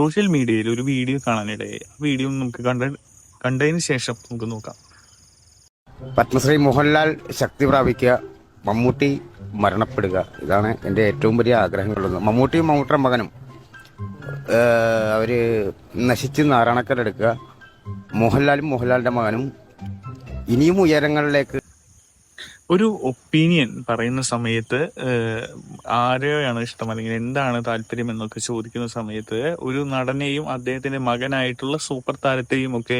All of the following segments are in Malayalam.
സോഷ്യൽ മീഡിയയിൽ ഒരു വീഡിയോ കാണാനിടയായി. ആ വീഡിയോ നമുക്ക് കണ്ട കണ്ടതിന് ശേഷം നമുക്ക് നോക്കാം. പത്മശ്രീ മോഹൻലാൽ ശക്തി പ്രാപിക്കുക മമ്മൂട്ടി മരണപ്പെടുക. ഇതാണ് എന്റെ ഏറ്റവും വലിയ ആഗ്രഹങ്ങളുള്ളത്. മമ്മൂട്ടിയും മമ്മൂട്ടിയുടെ മകനും അവർ നശിച്ച് നാരായണക്കരെടുക്കുക മോഹൻലാലും മോഹൻലാലിന്റെ മകനും ഇനിയും ഉയരങ്ങളിലേക്ക് ഒരു ഒപ്പീനിയൻ പറയുന്ന സമയത്ത് ആരെയാണ് ഇഷ്ടം? അല്ലെങ്കിൽ എന്താണ് താല്പര്യം എന്നൊക്കെ ചോദിക്കുന്ന സമയത്ത് ഒരു നടനെയും അദ്ദേഹത്തിന്റെ മകനായിട്ടുള്ള സൂപ്പർ താരത്തെയും ഒക്കെ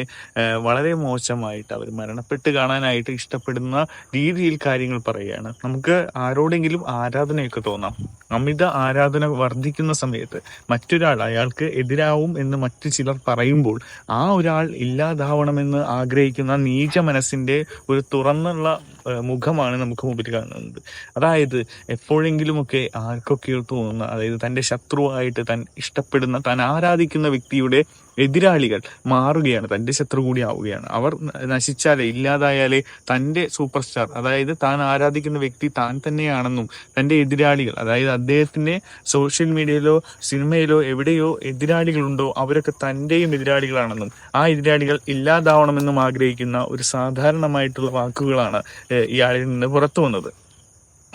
വളരെ മോശമായിട്ട് അവർ മരണപ്പെട്ട് കാണാനായിട്ട് ഇഷ്ടപ്പെടുന്ന രീതിയിൽ കാര്യങ്ങൾ പറയുകയാണ്. നമുക്ക് ആരോടെങ്കിലും ആരാധനയൊക്കെ തോന്നാം. അമിത ആരാധന വർദ്ധിക്കുന്ന സമയത്ത് മറ്റൊരാൾ അയാൾക്ക് എതിരാവും എന്ന് മറ്റു ചിലർ പറയുമ്പോൾ ആ ഒരാൾ ഇല്ലാതാവണമെന്ന് ആഗ്രഹിക്കുന്ന നീച മനസ്സിന്റെ ഒരു തുറന്നുള്ള ഏഹ്, മുഖമാണ് നമുക്ക് മുമ്പിൽ കാണുന്നത്. അതായത് എപ്പോഴെങ്കിലുമൊക്കെ ആർക്കൊക്കെയോ തോന്നുന്ന അതായത് തന്റെ ശത്രുവായിട്ട് താൻ ഇഷ്ടപ്പെടുന്ന താൻ ആരാധിക്കുന്ന വ്യക്തിയുടെ എതിരാളികൾ മാറുകയാണ് തന്റെ ശത്രു കൂടി ആവുകയാണ്. അവർ നശിച്ചാലേ ഇല്ലാതായാലേ തന്റെ സൂപ്പർ സ്റ്റാർ അതായത് താൻ ആരാധിക്കുന്ന വ്യക്തി താൻ തന്നെയാണെന്നും തന്റെ എതിരാളികൾ അതായത് അദ്ദേഹത്തിന്റെ സോഷ്യൽ മീഡിയയിലോ സിനിമയിലോ എവിടെയോ എതിരാളികളുണ്ടോ അവരൊക്കെ തന്റെയും എതിരാളികളാണെന്നും ആ എതിരാളികൾ ഇല്ലാതാവണമെന്നും ആഗ്രഹിക്കുന്ന ഒരു സാധാരണമായിട്ടുള്ള വാക്കുകളാണ് ഇയാളിൽ നിന്ന് പുറത്തു വന്നത്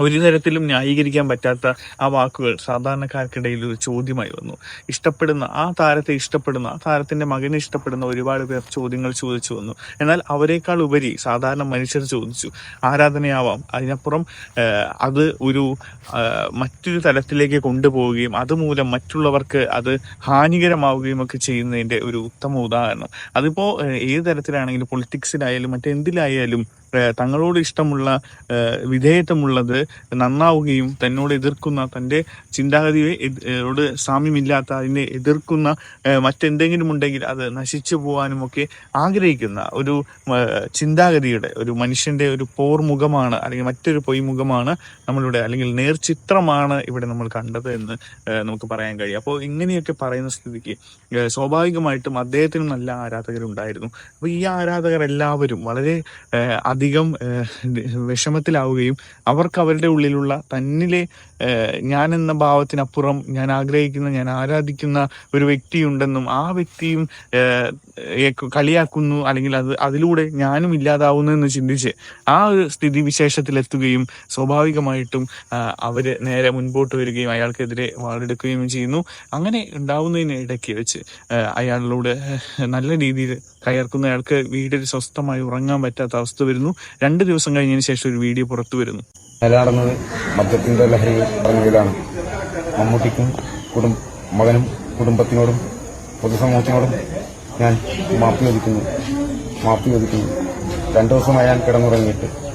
ഒരു തരത്തിലും ന്യായീകരിക്കാൻ പറ്റാത്ത ആ വാക്കുകൾ സാധാരണക്കാർക്കിടയിൽ ഒരു ചോദ്യമായി വന്നു. ഇഷ്ടപ്പെടുന്ന ആ താരത്തെ ഇഷ്ടപ്പെടുന്ന ആ താരത്തിന്റെ മകനെ ഇഷ്ടപ്പെടുന്ന ഒരുപാട് പേർ ചോദ്യങ്ങൾ ചോദിച്ചു വന്നു. എന്നാൽ അവരെക്കാൾ ഉപരി സാധാരണ മനുഷ്യർ ചോദിച്ചു ആരാധനയാവാം? അതിനപ്പുറം അത് ഒരു മറ്റൊരു തലത്തിലേക്ക് കൊണ്ടുപോവുകയും അതുമൂലം മറ്റുള്ളവർക്ക് അത് ഹാനികരമാവുകയും ഒക്കെ ചെയ്യുന്നതിന്റെ ഒരു ഉത്തമ ഉദാഹരണം. അതിപ്പോ ഏത് തരത്തിലാണെങ്കിലും പൊളിറ്റിക്സിലായാലും മറ്റെന്തിലായാലും തങ്ങളോട് ഇഷ്ടമുള്ള വിധേയത്വമുള്ളത് നന്നാവുകയും തന്നോട് എതിർക്കുന്ന തന്റെ ചിന്താഗതിയോട് സാമ്യമില്ലാത്ത അതിനെ എതിർക്കുന്ന മറ്റെന്തെങ്കിലും ഉണ്ടെങ്കിൽ അത് നശിച്ചു പോകാനും ഒക്കെ ആഗ്രഹിക്കുന്ന ഒരു ചിന്താഗതിയുടെ ഒരു മനുഷ്യന്റെ ഒരു പോർമുഖമാണ് അല്ലെങ്കിൽ മറ്റൊരു പൊയ്മുഖമാണ് നമ്മളിവിടെ അല്ലെങ്കിൽ നേർചിത്രമാണ് ഇവിടെ നമ്മൾ കണ്ടത് എന്ന് നമുക്ക് പറയാൻ കഴിയും. അപ്പോൾ ഇങ്ങനെയൊക്കെ പറയുന്ന സ്ഥിതിക്ക് സ്വാഭാവികമായിട്ടും അദ്ദേഹത്തിന് നല്ല ആരാധകരുണ്ടായിരുന്നു. അപ്പോൾ ഈ ആരാധകർ എല്ലാവരും വളരെ അധികം വിഷമത്തിലാവുകയും അവർക്ക് അവരുടെ ഉള്ളിലുള്ള തന്നിലെ ഞാൻ എന്ന ഭാവത്തിനപ്പുറം ഞാൻ ആഗ്രഹിക്കുന്ന ഞാൻ ആരാധിക്കുന്ന ഒരു വ്യക്തിയുണ്ടെന്നും ആ വ്യക്തിയും കളിയാക്കുന്നു അല്ലെങ്കിൽ അത് അതിലൂടെ ഞാനും ഇല്ലാതാവുന്നു എന്ന് ചിന്തിച്ച് ആ ഒരു സ്ഥിതി വിശേഷത്തിലെത്തുകയും സ്വാഭാവികമായിട്ടും അവർ നേരെ മുൻപോട്ട് വരികയും അയാൾക്കെതിരെ വാളെടുക്കുകയും ചെയ്യുന്നു. അങ്ങനെ ഉണ്ടാവുന്നതിന് ഇടയ്ക്ക് വെച്ച് അയാളിലൂടെ നല്ല രീതിയിൽ കയർക്കുന്ന അയാൾക്ക് വീടിൽ സ്വസ്ഥമായി ഉറങ്ങാൻ പറ്റാത്ത അവസ്ഥ വരുന്നു. രണ്ട് ദിവസം കഴിഞ്ഞതിന് ശേഷം ഒരു വീഡിയോ പുറത്തു വരുന്നു. നില നടന്നത് മദ്യത്തിന്റെ ലഹരി പറഞ്ഞതിലാണ്. മമ്മൂട്ടിക്കും മകനും കുടുംബത്തിനോടും പൊതുസമൂഹത്തിനോടും ഞാൻ മാപ്പ് ചോദിക്കുന്നു. മാപ്പ് ചോദിക്കുന്നു. രണ്ടു ദിവസമായി ഞാൻ കിടന്നുറങ്ങിയിട്ട്.